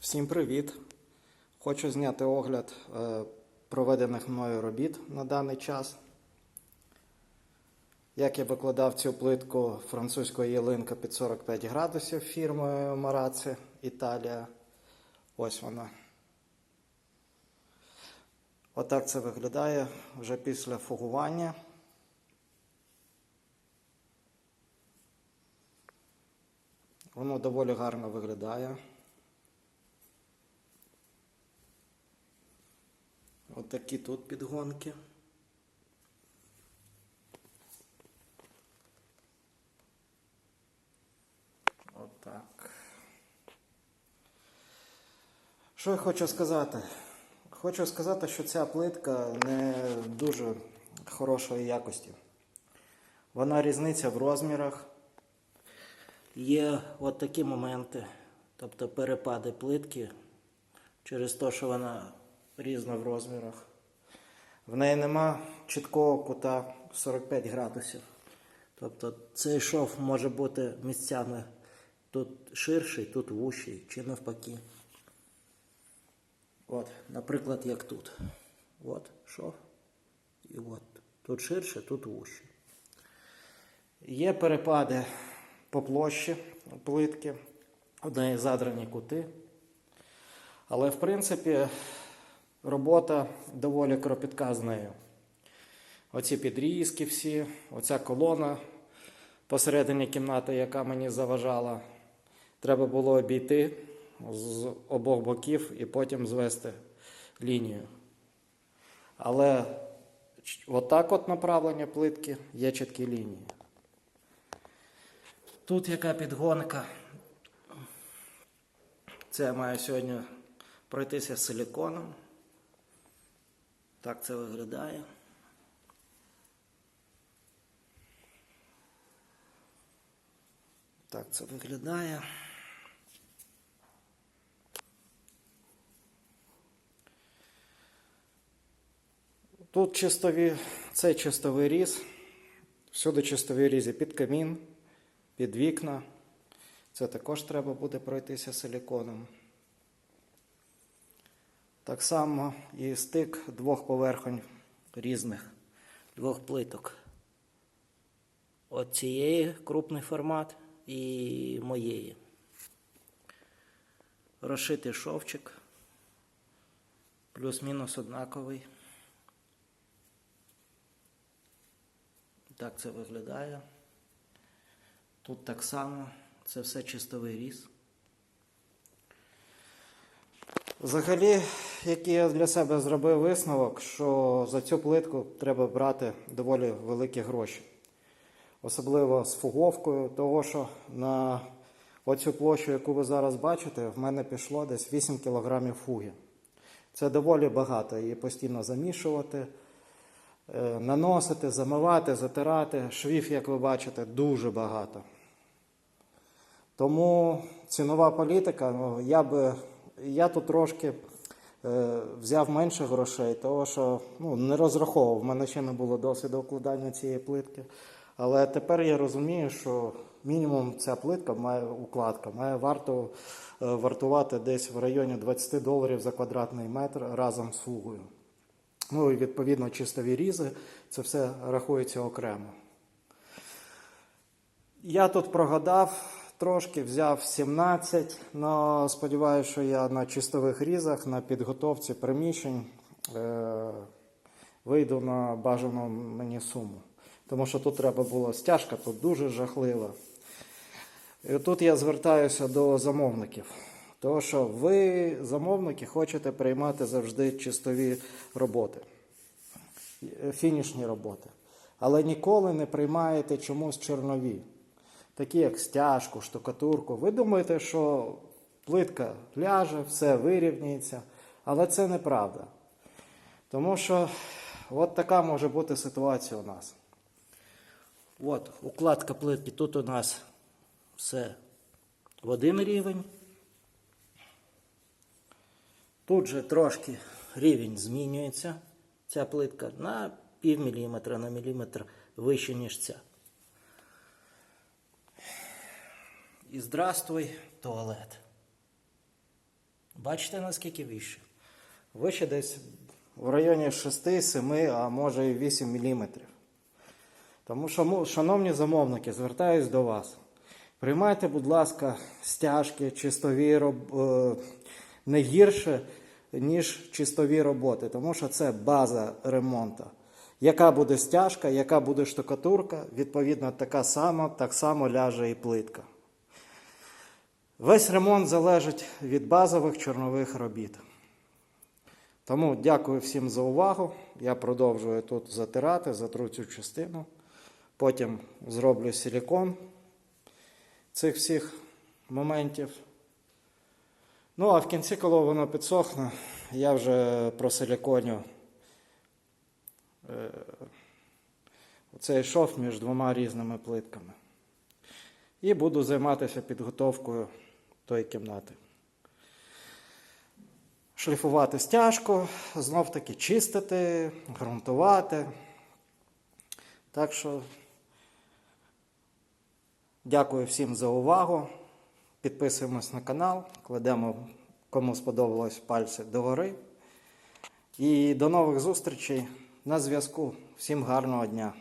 Всім привіт! Хочу зняти огляд е, проведених мною робіт на даний час. Як я викладав цю плитку французької ялинка під 45 градусів фірмою Мараці Італія. Ось вона. Отак це виглядає вже після фугування. Воно доволі гарно виглядає. Такі тут підгонки. Отак. Що я хочу сказати? Хочу сказати, що ця плитка не дуже хорошої якості. Вона різниця в розмірах. Є от такі моменти, тобто перепади плитки через те, що вона різна в розмірах. В неї нема чіткого кута 45 градусів. Тобто цей шов може бути місцями тут ширший, тут вущий, чи навпаки. От, наприклад, як тут. От шов. І от. Тут ширше, тут вущий. Є перепади по площі плитки, неї задрані кути. Але, в принципі, робота доволі кропітка з нею. Оці підрізки всі, оця колона посередині кімнати, яка мені заважала, треба було обійти з обох боків і потім звести лінію. Але отак от направлення плитки є чіткі лінії. Тут яка підгонка. Це я маю сьогодні пройтися з силіконом. Так це виглядає. Так це виглядає. Тут чистові, це чистовий різ. Всюди чистові різи під камін, під вікна. Це також треба буде пройтися силіконом. Так само і стик двох поверхонь різних, двох плиток. От цієї крупний формат і моєї. Розшитий шовчик. Плюс-мінус однаковий. Так це виглядає. Тут так само. Це все чистовий різ. Взагалі, який я для себе зробив висновок, що за цю плитку треба брати доволі великі гроші. Особливо з фуговкою, того що на оцю площу, яку ви зараз бачите, в мене пішло десь 8 кг фуги. Це доволі багато її постійно замішувати, е, наносити, замивати, затирати. Швів, як ви бачите, дуже багато. Тому цінова політика, ну, я би я тут трошки взяв менше грошей, тому що ну, не розраховував. В мене ще не було досвіду укладання цієї плитки. Але тепер я розумію, що мінімум ця плитка має укладка, має варто е, вартувати десь в районі 20 доларів за квадратний метр разом з фугою. Ну і відповідно чистові різи, це все рахується окремо. Я тут прогадав трошки, взяв 17, але сподіваюся, що я на чистових різах, на підготовці приміщень е, вийду на бажану мені суму. Тому що тут треба було стяжка, тут дуже жахлива. І тут я звертаюся до замовників. Тому що ви, замовники, хочете приймати завжди чистові роботи, фінішні роботи. Але ніколи не приймаєте чомусь чорнові, такі як стяжку, штукатурку. Ви думаєте, що плитка ляже, все вирівняється, але це неправда. Тому що от така може бути ситуація у нас. От, укладка плитки. Тут у нас все в один рівень. Тут же трошки рівень змінюється. Ця плитка на пів міліметра, на міліметр вище, ніж ця. І здравствуй, туалет. Бачите, наскільки вище? Вище десь в районі 6-7, а може і 8 мм. Тому, що, шановні замовники, звертаюсь до вас. Приймайте, будь ласка, стяжки, чистові роб... е, не гірше, ніж чистові роботи, тому що це база ремонту. Яка буде стяжка, яка буде штукатурка, відповідно, така сама, так само ляже і плитка. Весь ремонт залежить від базових чорнових робіт. Тому дякую всім за увагу. Я продовжую тут затирати, затру цю частину. Потім зроблю силікон цих всіх моментів. Ну, а в кінці, коли воно підсохне, я вже просиліконю е, цей шов між двома різними плитками. І буду займатися підготовкою тої кімнати. Шліфувати стяжку, знов таки чистити, ґрунтувати. Так що дякую всім за увагу. Підписуємось на канал, кладемо, кому сподобалось пальці догори. І до нових зустрічей на зв'язку. Всім гарного дня!